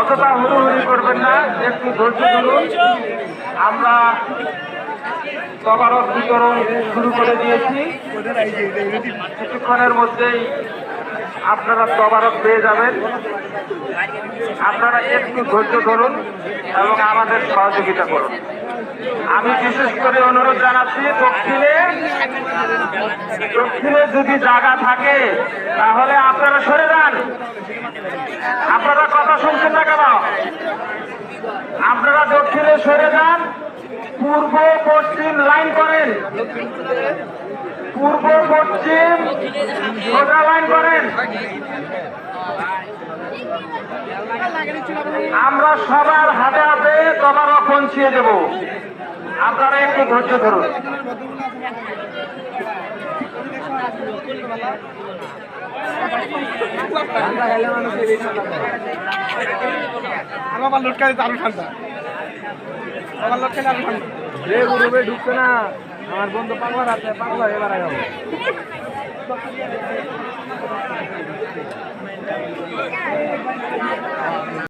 অতটা হুড়ুহুড়ি করবেন না, একটু ধৈর্য ধরুন। আমরা তদারক বিতরণ শুরু করে দিয়েছি। কিছুক্ষণের মধ্যেই আপনারা তবারক পেয়ে যাবেন। আপনারা একটু ধৈর্য ধরুন এবং আমাদের সহযোগিতা করুন। আমি বিশেষ করে অনুরোধ জানাচ্ছি, দক্ষিণে দক্ষিণে যদি জায়গা থাকে, তাহলে আপনারা সরে যান। আপনারা কথা শুনছেন না কেন? আপনারা দক্ষিণে সরে যান, পূর্ব পশ্চিম লাইন করেন। পূর্ব পশ্চিম সোজা লাইন করেন। আমরা সবার হাতে হাতে তবারক পৌঁছিয়ে দেব। আপনারা একটু ধৈর্য ধরুন। আমার লটকা দিতে আরও ঠান্ডা। আমার লটকা আরও ঠান্ডা। গুরুবে ঢুকছে না। আমার বন্ধু পাগলা আছে পাগলা এবার